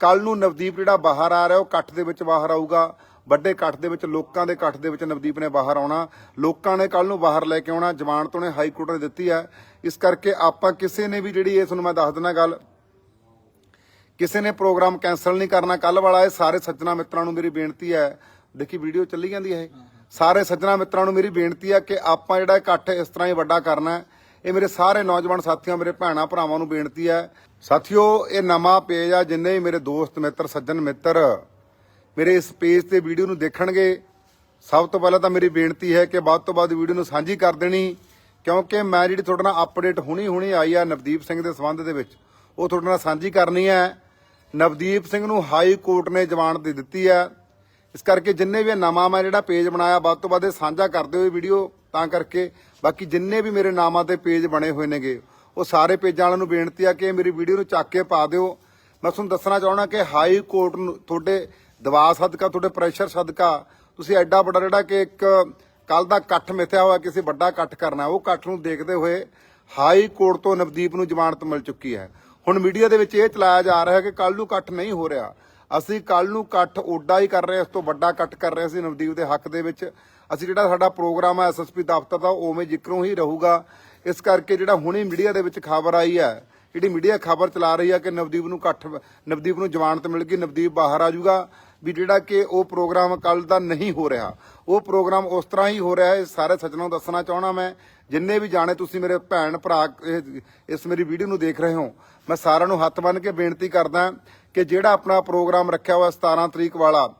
ਕੱਲ ਨੂੰ ਨਵਦੀਪ ਜਿਹੜਾ ਬਾਹਰ ਆ ਰਿਹਾ, ਉਹ ਇਕੱਠ ਦੇ ਵਿੱਚ ਬਾਹਰ ਆਊਗਾ। ਵੱਡੇ ਇਕੱਠ ਦੇ ਵਿੱਚ, ਲੋਕਾਂ ਦੇ ਇਕੱਠ ਦੇ ਵਿੱਚ ਨਵਦੀਪ ਨੇ ਬਾਹਰ ਆਉਣਾ। ਲੋਕਾਂ ਨੇ ਕੱਲ ਨੂੰ ਬਾਹਰ ਲੈ ਕੇ ਆਉਣਾ। ਜ਼ਮਾਨਤ ਉਹਨੇ ਹਾਈ ਕੋਰਟ ਨੇ ਦਿੱਤੀ ਹੈ। ਇਸ ਕਰਕੇ ਆਪਾਂ ਕਿਸੇ ਨੇ ਵੀ ਜਿਹੜੀ ਇਹ ਤੁਹਾਨੂੰ ਮੈਂ ਦੱਸ ਦਿੰਦਾ ਗੱਲ, ਕਿਸੇ ਨੇ ਪ੍ਰੋਗਰਾਮ ਕੈਨਸਲ ਨਹੀਂ ਕਰਨਾ। ਕੱਲ ਵਾਲਾ ਇਹ ਸਾਰੇ ਸੱਜਣਾ ਮਿੱਤਰਾਂ ਨੂੰ ਮੇਰੀ ਬੇਨਤੀ ਹੈ। ਦੇਖੀ ਵੀਡੀਓ ਚੱਲੀ ਜਾਂਦੀ ਹੈ ਇਹ? ਸਾਰੇ ਸੱਜਣਾ ਮਿੱਤਰਾਂ ਨੂੰ ਮੇਰੀ ਬੇਨਤੀ ਹੈ ਕਿ ਆਪਾਂ ਜਿਹੜਾ ਇਕੱਠ ਇਸ ਤਰ੍ਹਾਂ ਹੀ ਵੱਡਾ ਕਰਨਾ ਹੈ। ਇਹ ਮੇਰੇ ਸਾਰੇ ਨੌਜਵਾਨ ਸਾਥੀਆਂ, ਮੇਰੇ ਭੈਣਾਂ, ਭਰਾਵਾਂ ਨੂੰ ਬੇਨਤੀ ਹੈ। ਸਾਥੀਓ, ਇਹ ਨਵਾਂ ਪੇਜ ਆ, ਜਿੰਨੇ ਵੀ ਮੇਰੇ ਦੋਸਤ, ਮਿੱਤਰ, ਸੱਜਣ, ਮਿੱਤਰ ਮੇਰੇ ਇਸ ਪੇਜ ਤੇ ਵੀਡੀਓ ਨੂੰ ਦੇਖਣਗੇ, ਸਭ ਤੋਂ ਪਹਿਲਾਂ ਤਾਂ ਮੇਰੀ ਬੇਨਤੀ ਹੈ ਕਿ ਵੱਧ ਤੋਂ ਵੱਧ ਵੀਡੀਓ ਨੂੰ ਸਾਂਝੀ ਕਰ ਦੇਣੀ, ਕਿਉਂਕਿ ਮੈਂ ਜਿਹੜੀ ਤੁਹਾਡੇ ਨਾਲ ਅਪਡੇਟ ਹੁਣੀ ਹੁਣੀ ਆਈ ਆ ਨਵਦੀਪ ਸਿੰਘ ਦੇ ਸੰਬੰਧ ਦੇ ਵਿੱਚ, ਉਹ ਤੁਹਾਡੇ ਨਾਲ ਸਾਂਝੀ ਕਰਨੀ ਹੈ। ਨਵਦੀਪ ਸਿੰਘ ਨੂੰ ਹਾਈ ਕੋਰਟ ਨੇ ਜ਼ਮਾਨਤ ਦੇ ਦਿੱਤੀ ਹੈ। ਇਸ ਕਰਕੇ ਜਿੰਨੇ ਵੀ ਇਹ ਨਵਾਂ ਮੈਂ ਜਿਹੜਾ ਪੇਜ ਬਣਾਇਆ, ਵੱਧ ਤੋਂ ਵੱਧ ਇਹ ਸਾਂਝਾ ਕਰਦੇ ਹੋਏ ਵੀਡੀਓ ਤਾਂ ਕਰਕੇ ਬਾਕੀ ਜਿੰਨੇ ਵੀ ਮੇਰੇ ਨਾਮਾਂ ਤੇ ਪੇਜ ਬਣੇ ਹੋਏ ਨੇਗੇ, ਉਹ ਸਾਰੇ ਪੇਜਾਂ ਵਾਲਿਆਂ ਨੂੰ ਬੇਨਤੀ ਆ ਕਿ ਮੇਰੀ ਵੀਡੀਓ ਨੂੰ ਚੱਕ ਕੇ ਪਾ ਦਿਓ। ਮੈਂ ਤੁਹਾਨੂੰ ਦੱਸਣਾ ਚਾਹਣਾ ਕਿ ਹਾਈ ਕੋਰਟ ਨੂੰ ਤੁਹਾਡੇ ਦਬਾਅ ਸਦਕਾ, ਤੁਹਾਡੇ ਪ੍ਰੈਸ਼ਰ ਸਦਕਾ, ਤੁਸੀਂ ਐਡਾ ਵੱਡਾ ਜਿਹੜਾ ਕਿ ਇੱਕ ਕੱਲ ਦਾ ਇਕੱਠ ਮਿਥਿਆ ਹੋਇਆ, ਕਿਸੇ ਵੱਡਾ ਇਕੱਠ ਕਰਨਾ, ਉਹ ਇਕੱਠ ਨੂੰ ਦੇਖਦੇ ਹੋਏ ਹਾਈ ਕੋਰਟ ਤੋਂ ਨਵਦੀਪ ਨੂੰ ਜ਼ਮਾਨਤ ਮਿਲ ਚੁੱਕੀ ਹੈ। ਹੁਣ ਮੀਡੀਆ ਦੇ ਵਿੱਚ ਇਹ ਚਲਾਇਆ ਜਾ ਰਿਹਾ ਹੈ ਕਿ ਕੱਲ ਨੂੰ ਇਕੱਠ ਨਹੀਂ ਹੋ ਰਿਹਾ। ਅਸੀਂ ਕੱਲ ਨੂੰ ਇਕੱਠ ਓਡਾ ਹੀ ਕਰ ਰਹੇ ਹਾਂ, ਇਸ ਤੋਂ ਵੱਡਾ ਇਕੱਠ ਕਰ ਰਹੇ ਸੀ ਨਵਦੀਪ ਦੇ ਹੱਕ ਦੇ ਵਿੱਚ। ਅਸੀਂ ਜਿਹੜਾ ਸਾਡਾ ਪ੍ਰੋਗਰਾਮ ਹੈ ਐਸਐਸਪੀ ਦਫ਼ਤਰ ਦਾ ਉਵੇਂ ਜ਼ਿਕਰੋਂ ਹੀ ਰਹੂਗਾ। ਇਸ ਕਰਕੇ ਜਿਹੜਾ ਹੁਣੇ ਮੀਡੀਆ ਦੇ ਵਿੱਚ ਖਬਰ ਆਈ ਹੈ ਜਿਹੜੀ ਮੀਡੀਆ ਖਬਰ ਚਲਾ ਰਹੀ ਹੈ ਕਿ ਨਵਦੀਪ ਨੂੰ ਇਕੱਠ ਨਵਦੀਪ ਨੂੰ ਜ਼ਮਾਨਤ ਮਿਲ ਗਈ ਨਵਦੀਪ ਬਾਹਰ ਆ ਜਾਊਗਾ। ਵੀ ਜਿਹੜਾ ਕਿ ਉਹ ਪ੍ਰੋਗਰਾਮ ਕੱਲ ਦਾ ਨਹੀਂ ਹੋ ਰਿਹਾ। ਉਹ ਪ੍ਰੋਗਰਾਮ ਉਸ ਤਰ੍ਹਾਂ ਹੀ ਹੋ ਰਿਹਾ ਹੈ, ਸਾਰੇ ਸੱਜਣਾਂ ਨੂੰ ਦੱਸਣਾ ਚਾਹਣਾ ਮੈਂ। ਜਿੰਨੇ ਵੀ ਜਾਣੇ ਤੁਸੀਂ ਮੇਰੇ ਭੈਣ ਭਰਾ, ਇਹ- ਇਸ ਮੇਰੀ ਵੀਡੀਓ ਨੂੰ ਦੇਖ ਰਹੇ ਹੋ, ਮੈਂ ਸਾਰਿਆਂ ਨੂੰ ਹੱਥ ਬੰਨ੍ਹ ਕੇ ਬੇਨਤੀ ਕਰਦਾ ਕਿ ਜਿਹੜਾ ਆਪਣਾ ਪ੍ਰੋਗਰਾਮ ਰੱਖਿਆ ਹੋਇਆ 17 ਤਰੀਕ ਵਾਲਾ,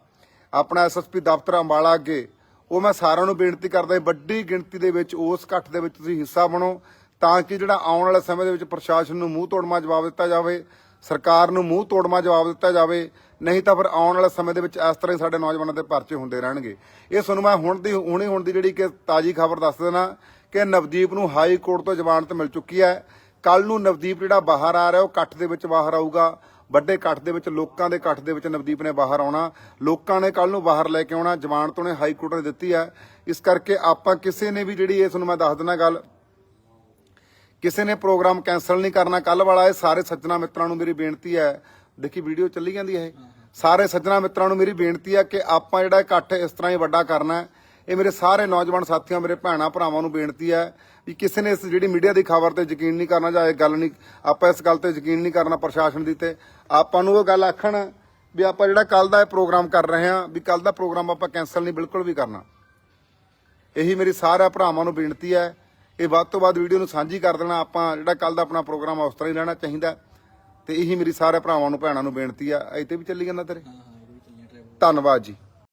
ਆਪਣਾ ਐਸਐਸਪੀ ਦਫ਼ਤਰ ਅੰਬਾਲਾ ਅੱਗੇ, ਉਹ ਮੈਂ ਸਾਰਿਆਂ ਨੂੰ ਬੇਨਤੀ ਕਰਦਾ ਵੱਡੀ ਗਿਣਤੀ ਦੇ ਵਿੱਚ, ਉਸ ਇਕੱਠ ਦੇ ਵਿੱਚ ਤੁਸੀਂ ਹਿੱਸਾ ਬਣੋ, ਤਾਂ ਕਿ ਜਿਹੜਾ ਆਉਣ ਵਾਲੇ ਸਮੇਂ ਦੇ ਵਿੱਚ ਪ੍ਰਸ਼ਾਸਨ ਨੂੰ ਮੂੰਹ ਤੋੜਮਾ ਜਵਾਬ ਦਿੱਤਾ ਜਾਵੇ। ਸਰਕਾਰ ਨੂੰ ਮੂੰਹ ਤੋੜਮਾ ਜਵਾਬ ਦਿੱਤਾ ਜਾਵੇ, ਨਹੀਂ ਤਾਂ ਫਿਰ ਆਉਣ ਵਾਲੇ ਸਮੇਂ ਦੇ ਵਿੱਚ ਇਸ ਤਰ੍ਹਾਂ ਹੀ ਸਾਡੇ ਨੌਜਵਾਨਾਂ ਦੇ ਪਰਚੇ ਹੁੰਦੇ ਰਹਿਣਗੇ। ਇਹ ਤੁਹਾਨੂੰ ਮੈਂ ਹੁਣ ਦੀ, ਹੁਣੇ ਹੁਣ ਦੀ ਜਿਹੜੀ ਕਿ ਤਾਜੀ ਖਬਰ ਦੱਸ ਦੇਣਾ ਕਿ ਨਵਦੀਪ ਨੂੰ ਹਾਈ ਕੋਰਟ ਤੋਂ ਜ਼ਮਾਨਤ ਮਿਲ ਚੁੱਕੀ ਹੈ। ਕੱਲ ਨੂੰ ਨਵਦੀਪ ਜਿਹੜਾ ਬਾਹਰ ਆ ਰਿਹਾ, ਉਹ ਇਕੱਠ ਦੇ ਵਿੱਚ ਬਾਹਰ ਆਊਗਾ। ਵੱਡੇ ਇਕੱਠ ਦੇ ਵਿੱਚ, ਲੋਕਾਂ ਦੇ ਇਕੱਠ ਦੇ ਵਿੱਚ ਨਵਦੀਪ ਨੇ ਬਾਹਰ ਆਉਣਾ। ਲੋਕਾਂ ਨੇ ਕੱਲ ਨੂੰ ਬਾਹਰ ਲੈ ਕੇ ਆਉਣਾ। ਜ਼ਮਾਨਤ ਉਹਨੇ ਹਾਈ ਕੋਰਟ ਨੇ ਦਿੱਤੀ ਹੈ। ਇਸ ਕਰਕੇ ਆਪਾਂ ਕਿਸੇ ਨੇ ਵੀ ਜਿਹੜੀ ਇਹ ਤੁਹਾਨੂੰ ਮੈਂ ਦੱਸ ਦਿੰਦਾ ਗੱਲ ਕਿਸੇ ਨੇ ਪ੍ਰੋਗਰਾਮ ਕੈਨਸਲ ਨਹੀਂ ਕਰਨਾ ਕੱਲ ਵਾਲਾ ਇਹ ਸਾਰੇ ਸੱਜਣਾ ਮਿੱਤਰਾਂ ਨੂੰ ਮੇਰੀ ਬੇਨਤੀ ਹੈ। ਦੇਖੀ ਵੀਡੀਓ ਚੱਲੀ ਜਾਂਦੀ ਹੈ ਇਹ? ਸਾਰੇ ਸੱਜਣਾ ਮਿੱਤਰਾਂ ਨੂੰ ਮੇਰੀ ਬੇਨਤੀ ਹੈ ਕਿ ਆਪਾਂ ਜਿਹੜਾ ਇਕੱਠ ਇਸ ਤਰ੍ਹਾਂ ਹੀ ਵੱਡਾ ਕਰਨਾ ਇਹ ਮੇਰੇ ਸਾਰੇ ਨੌਜਵਾਨ ਸਾਥੀਆਂ, ਮੇਰੇ ਭੈਣਾਂ, ਭਰਾਵਾਂ ਨੂੰ ਬੇਨਤੀ ਹੈ ਵੀ ਕਿਸੇ ਨੇ ਇਸ ਜਿਹੜੀ ਮੀਡੀਆ ਦੀ ਖਬਰ ਤੇ ਯਕੀਨ ਨਹੀਂ ਕਰਨਾ ਜਾਂ ਇਹ ਗੱਲ ਨਹੀਂ, ਆਪਾਂ ਇਸ ਗੱਲ ਤੇ ਯਕੀਨ ਨਹੀਂ ਕਰਨਾ ਪ੍ਰਸ਼ਾਸਨ ਦੀ ਤੇ, ਆਪਾਂ ਨੂੰ ਉਹ ਗੱਲ ਆਖਣ ਵੀ ਆਪਾਂ ਜਿਹੜਾ ਕੱਲ ਦਾ ਇਹ ਪ੍ਰੋਗਰਾਮ ਕਰ ਰਹੇ ਹਾਂ, ਵੀ ਕੱਲ ਦਾ ਪ੍ਰੋਗਰਾਮ ਆਪਾਂ ਕੈਨਸਲ ਨਹੀਂ, ਬਿਲਕੁਲ ਵੀ ਕਰਨਾ। ਇਹੀ ਮੇਰੀ ਸਾਰਿਆਂ ਭਰਾਵਾਂ ਨੂੰ ਬੇਨਤੀ ਹੈ ਇਹ ਵੱਧ ਤੋਂ ਵੱਧ ਵੀਡੀਓ ਨੂੰ ਸਾਂਝੀ ਕਰ ਦੇਣਾ। ਆਪਾਂ ਜਿਹੜਾ ਕੱਲ ਦਾ ਆਪਣਾ ਪ੍ਰੋਗਰਾਮ ਉਸ ਤਰ੍ਹਾਂ ਹੀ ਰਹਿਣਾ ਚਾਹੀਦਾ। ਤੇ ਇਹੀ ਮੇਰੀ ਸਾਰੇ ਭਰਾਵਾਂ ਨੂੰ ਭੈਣਾਂ ਨੂੰ ਬੇਨਤੀ ਆ। ਇੱਥੇ ਵੀ ਚੱਲੀ ਜਾਂਦਾ ਤੇਰੇ? ਧੰਨਵਾਦ ਜੀ।